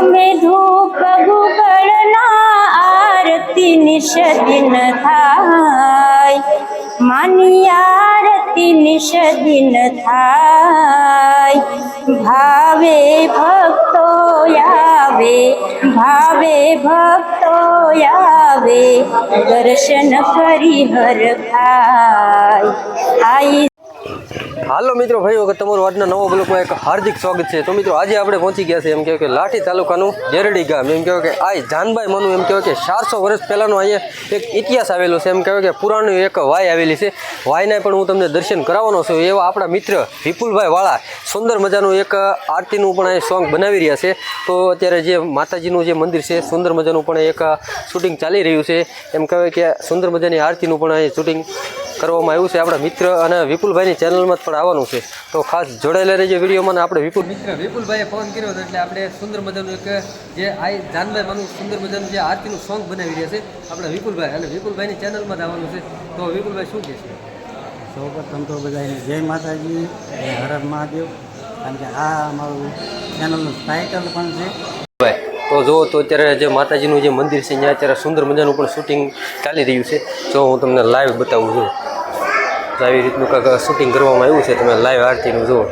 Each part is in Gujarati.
ધમે ધૂપ ગુગળના આરતી નિષદિન થાય. માની આરતી નિષદિન થાય. ભાવે ભક્તો આવે, ભાવે ભક્તો આવે, દર્શન કરી હર ખાય આઈ હાલો મિત્રો, ભાઈ વખત તમારું આજના નવો બ્લોકમાં એક હાર્દિક સ્વાગત છે. તો મિત્રો, આજે આપણે પહોંચી ગયા છે એમ કહેવાય કે લાઠી તાલુકાનું જેરડી ગામ. એમ કહેવાય કે આ જાનભાઈ માનું, એમ કહેવાય કે ચારસો વર્ષ પહેલાંનો અહીંયા એક ઇતિહાસ આવેલો છે. એમ કહેવાય કે પુરાણી એક વાય આવેલી છે. વાયને પણ હું તમને દર્શન કરાવવાનો છું. એવા આપણા મિત્ર વિપુલભાઈ વાળા સુંદર મજાનું એક આરતીનું પણ અહીં સોંગ બનાવી રહ્યા છે. તો અત્યારે જે માતાજીનું જે મંદિર છે, સુંદર મજાનું પણ એક શૂટિંગ ચાલી રહ્યું છે. એમ કહેવાય કે સુંદર મજાની આરતીનું પણ અહીં શૂટિંગ કરવામાં આવ્યું છે. આપણા મિત્ર અને વિપુલભાઈની ચેનલમાં પણ આવવાનું છે. તો ખાસ જોડાયેલા રહેજો વિડીયોમાં આપણે વિપુલ મિત્ર વિપુલભાઈએ ફોન કર્યો હતો એટલે આપણે સુંદર મજાનું એક જે આ જાનભાઈ માનું સુંદર મજાનું જે આરતીનું સોંગ બનાવી રહ્યા છે આપણા વિપુલભાઈ અને વિપુલભાઈની ચેનલમાં જ આવવાનું છે. તો વિપુલભાઈ શું કહે છે? સૌપ્રથમ તો બધાને જય માતાજી હર મહાદેવ. કારણ કે આ અમારું ચેનલનું ટાઇટલ પણ છે. ભાઈ તો જો તો અત્યારે જે માતાજીનું જે મંદિર છે ત્યાં અત્યારે સુંદર મજાનું પણ શૂટિંગ ચાલી રહ્યું છે. જો હું તમને લાઈવ બતાવું છું. તો આવી રીતનું કાંઈક શૂટિંગ કરવામાં આવ્યું છે. તમે લાઈવ આરતીનું જુઓ.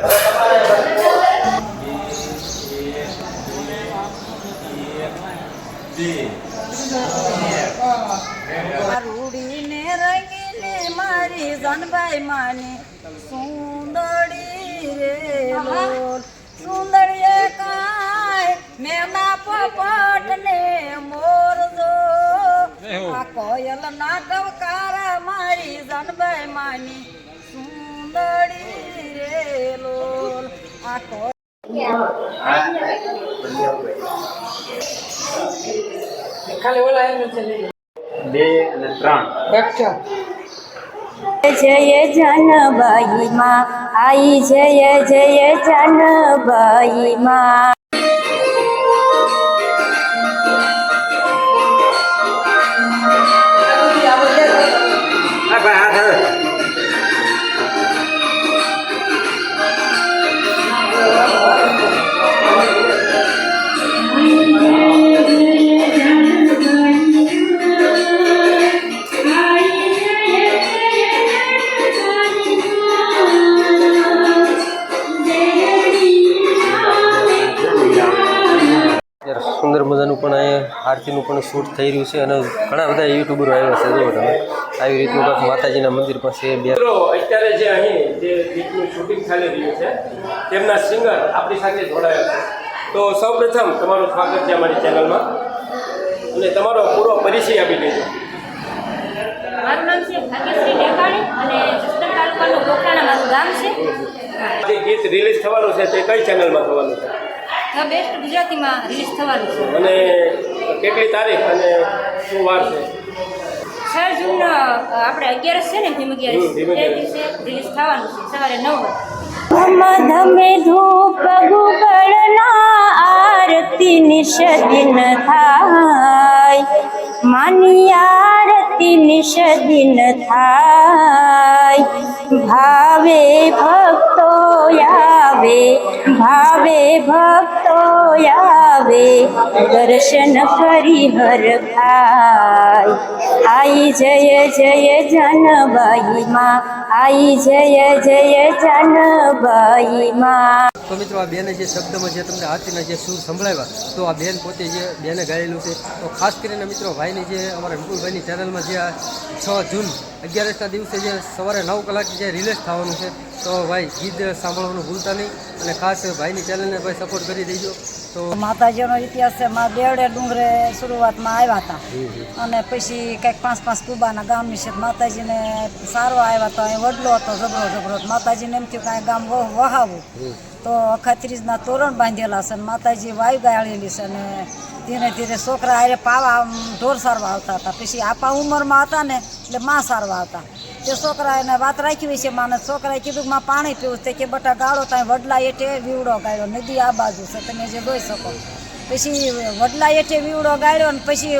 મારી જનભાઈ માની સુંદરી રે સુંદરીએ કાય મેના પોપટ ને મોર જો આ કોયલ ના ટવકારા મારી જનભાઈ માની સુંદરી રે લોલ. આ કોયલ બે અને ત્રણ. જય જનબાઈ માં. આઈ જય જય જનબાઈ માં. આરતીનું પણ શૂટ થઈ રહ્યું છે અને ઘણા બધા યુટ્યુબરો આવ્યા છે જુઓ તમે. આવી રીતનું કાંક માતાજીના મંદિર પાસે બે અત્યારે જે અહીં જે ગીતનું શૂટિંગ ચાલી રહ્યું છે તેમના સિંગર આપણી સાથે જોડાયા છે. તો સૌપ્રથમ તમારું સ્વાગત છે અમારી ચેનલમાં અને તમારો પૂરો પરિચય આપી દેજો. મારું નામ છે ભાગ્યશ્રી ડેકાણી અને જસદણ તાલુકાનું કોકરાણા મારું ગામ છે. જે ગીત રિલીઝ થવાનું છે તે કઈ ચેનલમાં થવાનું છે? ધ બેસ્ટ ગુજરાતીમાં રિલીઝ થવાનું છે. અને કેટલી તારીખ અને શું વાર છે? છ જૂન આપણે અગિયારસ છે ને ભીમ અગિયારસ? તે દિવસે રિલીઝ થવાનું છે સવારે નવ વાગે. ધમ ધમે ધૂપ ગુગળના આરતી નિષદિન થાય. માની આરતી નિષદિન થાય ભાવે ભક્તો આવે ભાવે ભક્તો આવે દર્શન કરી હર ખાય આઈ જય જય જનબાઈ માં આઈ જય જય જનબાઈ માં તો મિત્રો આ બેને જે શબ્દમાં જે તમને હાથીના જે સૂર સંભળાવ્યા તો આ બેન પોતે જે બેને ગાયેલું છે તો ખાસ કરીને મિત્રો ભાઈની જે અમારા વિપુલભાઈની ચેનલમાં જે આ છ જૂન અગિયારસના દિવસે જે સવારે નવ કલાકે જે રિલીઝ થવાનું છે તો ભાઈ ગીત સાંભળવાનું ભૂલતા નહીં અને ખાસ ભાઈની ચેનલને ભાઈ સપોર્ટ કરી દેજો. તો માતાજીનો ઇતિહાસ છે માં દેવડે ડુંગરે શરૂઆતમાં આવ્યા હતા. અને પછી કંઈક પાંચ પાંચ કુબાના ગામની છે માતાજીને સારવા આવ્યા હતા અહીં વડલો હતો જબરો જબરો માતાજીને એમ થયું કાંઈ ગામ વહાવું. તો અખાત્રીજના તોરણ બાંધેલા છે માતાજી વાયુ ગાળેલી છે અને ધીરે ધીરે છોકરા આરે પાવા ઢોર સારવા આવતા હતા. પછી આપા ઉંમરમાં હતા ને, એટલે માં સારવા હતા તે છોકરા એને વાત રાખી હોય છે માને, છોકરાએ કીધું કે માં પાણી પીવું તે કે, બટા ગાળો ત્યાં વડલા એઠે વીવડો ગાળ્યો, નદી આ બાજુ છે, તમે જે જોઈ શકો. પછી વડલા એઠે વીવડો ગાળ્યો ને પછી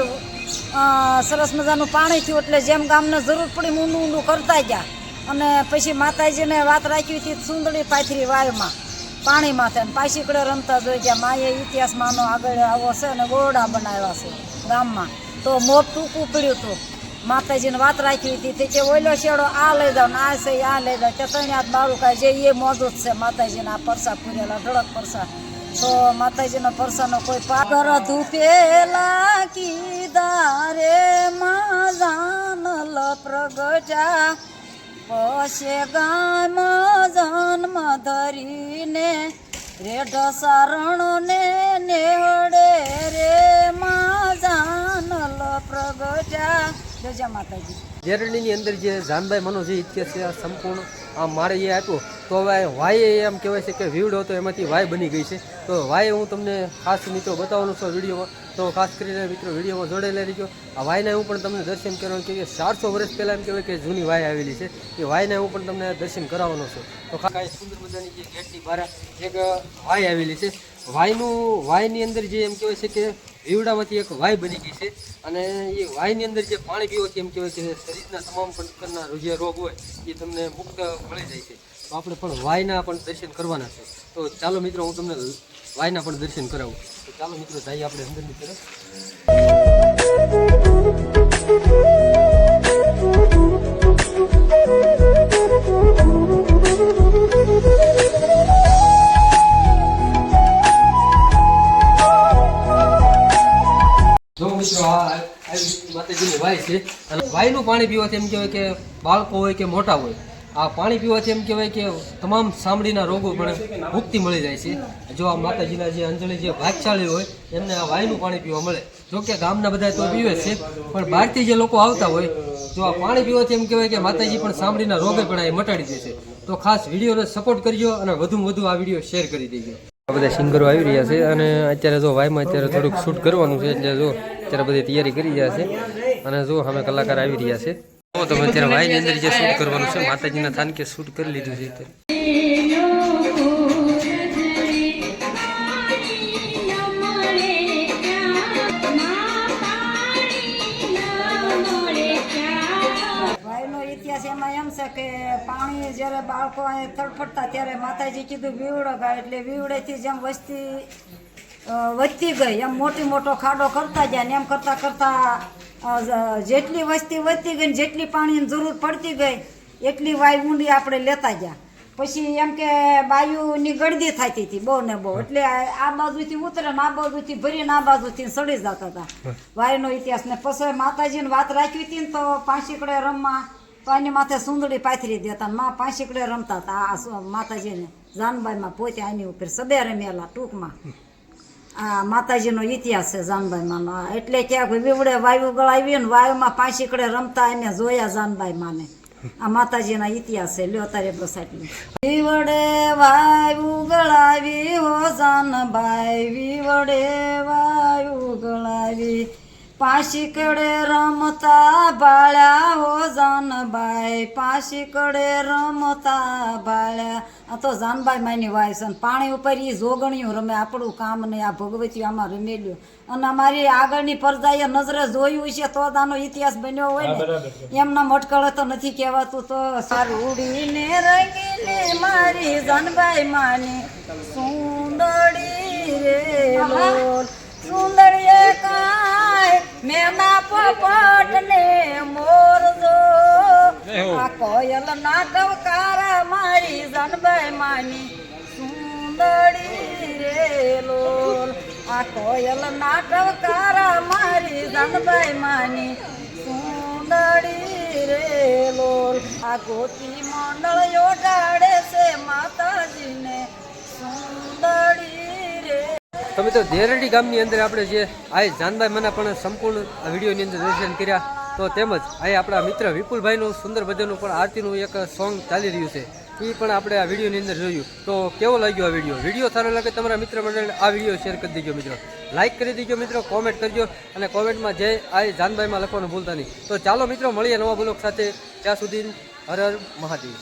સરસ મજાનું પાણી થયું એટલે જેમ ગામને જરૂર પડી ઊંડું ઊંડું કરતા ગયા. અને પછી માતાજીને વાત રાખી હતી સુંદરી પાથરી વાયુમાં. પાણી છે. પાછી કડે રમતા જોઈ ગયા માએ ઇતિહાસમાંનો આગળ આવો છે ને ગોરડા બનાવ્યા છે ગામમાં. તો મોટું ટૂંકું પડ્યું હતું. માતાજીને વાત રાખી હતી. કે ઓલો શેડો આ લઈ જાવ આ છે આ લઈ જાવ કે ત્રણ હાથ બારું કાંઈ જે એ મોજું જ છે. માતાજીના આ પરસા પૂરેલા, ધડક પરસા તો માતાજીના પરસાનો કોઈ પાગર ધૂપેલા કીધા રે માં જાનલ પ્રગટા પશે ગામ જન્મ ધરીને રેઢ સારણો ને નેવડે રે મા જાનલ પ્રગજા. જય માતાજી. જેરડીની અંદર જે જાનભાઈ મનો જે છે સંપૂર્ણ આ મારે એ આપ્યો, તો હવે વાય એમ કહેવાય છે કે વીવડો હતો, એમાંથી વાય બની ગઈ છે. તો વાય હું તમને ખાસ મિત્રો બતાવવાનું છું વિડીયોમાં. તો ખાસ કરીને મિત્રો વિડીયોમાં જોડેલા રહીજો. આ વાયને હું પણ તમને દર્શન કરવાનું કે ચારસો વર્ષ પહેલાં એમ કહેવાય કે જૂની વાય આવેલી છે. એ વાયને હું પણ તમને દર્શન કરાવવાનો છું. તો ખાસ સુંદર મજાની જે ગેટની બહાર એક વાય આવેલી છે. વાયનું, વાયની અંદર જે એમ કહેવાય છે કે વીવડામાંથી એક વાય બની ગઈ છે. અને એ વાયની અંદર જે પાણી પીવાથી એમ કહેવાય કે શરીરના તમામ પ્રકારના જે રોગ હોય, એ તમને મુક્ત મળી જાય છે. તો આપણે પણ વાયના પણ દર્શન કરવાના છે. તો ચાલો મિત્રો, હું તમને વાયના પણ દર્શન કરાવું. તો ચાલો મિત્રો, જઈએ આપણે અંદરની તરફ. અને પાણી પીવાથી એમ કહેવાય કે બાળકો હોય કે મોટા હોય, આ પાણી પીવાથી એમ કહેવાય કે તમામ સાંભળીના રોગો પણ મુક્તિ મળી જાય છે. જો આ માતાજીના જે અંજળી જે ભાગશાળી હોય, એમને આ વાયનું પાણી પીવા મળે. જો કે ગામના બધા તો પીવે છે, પણ બહારથી જે લોકો આવતા હોય, જો આ પાણી પીવાથી એમ કહેવાય કે માતાજી પણ સાંભળીના રોગે પણ એ મટાડી દે છે. તો ખાસ વિડીયોને સપોર્ટ કરજો અને વધુમાં વધુ આ વીડિયો શેર કરી દેજો. બધા સિંગરો આવી રહ્યા છે અને અત્યારે જો વાયમાં અત્યારે થોડુંક શૂટ કરવાનું છે, એટલે જો અત્યારે બધી તૈયારી કરી રહ્યા છે. અને જો અમે કલાકાર આવી રહ્યા છે. તો તમે અત્યારે વાયની અંદર જે શૂટ કરવાનું છે, માતાજીના થાન કે શૂટ કરી લીધું છે કે પાણી જ્યારે બાળકો તડફડતા ત્યારે માતાજી કીધું વીવડો ગાય, એટલે વીવડેથી જેમ વસ્તી વધતી ગઈ, એમ મોટી મોટો ખાડો કરતા જાય ને એમ કરતાં કરતાં જેટલી વસ્તી વધતી ગઈ ને જેટલી પાણીની જરૂર પડતી ગઈ, એટલી વાય ઊંડી આપણે લેતા ગયા. પછી એમ કે બાયુની ગળદી થતી હતી બહુ ને બહુ. એટલે આ બાજુથી ઉતરે ને આ બાજુથી ભરીને આ બાજુથી સડી જતા હતા. વાયનો ઇતિહાસ ને પછી માતાજીને વાત રાખી હતી ને તો પાંચીકડે રમવા તો એની માથે સુંદડી પાથરી દેતા માં પાંચીકડે રમતા હતા આ માતાજીને. જાનબાઈમાં પોતે આની ઉપર સબે રમેલા ટૂંકમાં. માતાજીનો ઇતિહાસ છે જાનબાઈમાંનો. આ એટલે ક્યાંક વિવડે વાયુ ગળાવી ને વાયુમાં પાંચીકડે રમતા એને જોયા જાનબાઈ માને આ માતાજીના ઇતિહાસ છે. લ્યો તારે બસ આટલું વિવડે વાયુ ગળાવી હો જાનબાઈ વિવડે વાયુ ગળાવી પાંચીકડે રમતા બાળ્યા હો જાનબાઈ પાંચીકડે રમતા બાળ્યા આ તો જાનબાઈ માની વાય છે પાણી ઉપર એ જોગણિયું રમે આપણું કામ ને આ ભગવતી આમાં રમેલ્યું અને અમારી આગળની પરજાએ નજરે જોયું છે તો આનો ઇતિહાસ બન્યો હોય ને. એમના મટકળે તો નથી કહેવાતું તો સારું ઉડીને રંગીલી મારી જાનબાઈ માની. સુંદરી કોયલ ના ગવકારા મારી જનભાઈ માની. સુંદરી રે લોલ. આ કોયલ ના ગવકારા મારી જનભાઈ માની. સુંદરી રે લોલ. આ ગોતી મંડળ યોટાડે છે માતાજીને. સુંદરી રે તો ધેરડી ગામની અંદર આપણે જે આ જાનભાઈ મના પણ સંપૂર્ણ વિડીયોની અંદર દર્શન કર્યા. તો તેમજ અહીં આપણા મિત્ર વિપુલભાઈનું સુંદર ભજનનું પણ આરતીનું એક સોંગ ચાલી રહ્યું છે. એ પણ આપણે આ વિડીયોની અંદર જોયું. તો કેવો લાગ્યો આ વીડિયો? વીડિયો સારો લાગે તમારા મિત્ર મંડળને આ વીડિયો શેર કરી દીજો મિત્રો. લાઈક કરી દીજો મિત્રો કોમેન્ટ કરજો અને કોમેન્ટમાં જય આ જાનભાઈમાં લખવાનું ભૂલતા નહીં. તો ચાલો મિત્રો, મળીએ નવા બ્લોક સાથે. ત્યાં સુધી હર હર મહાદેવ.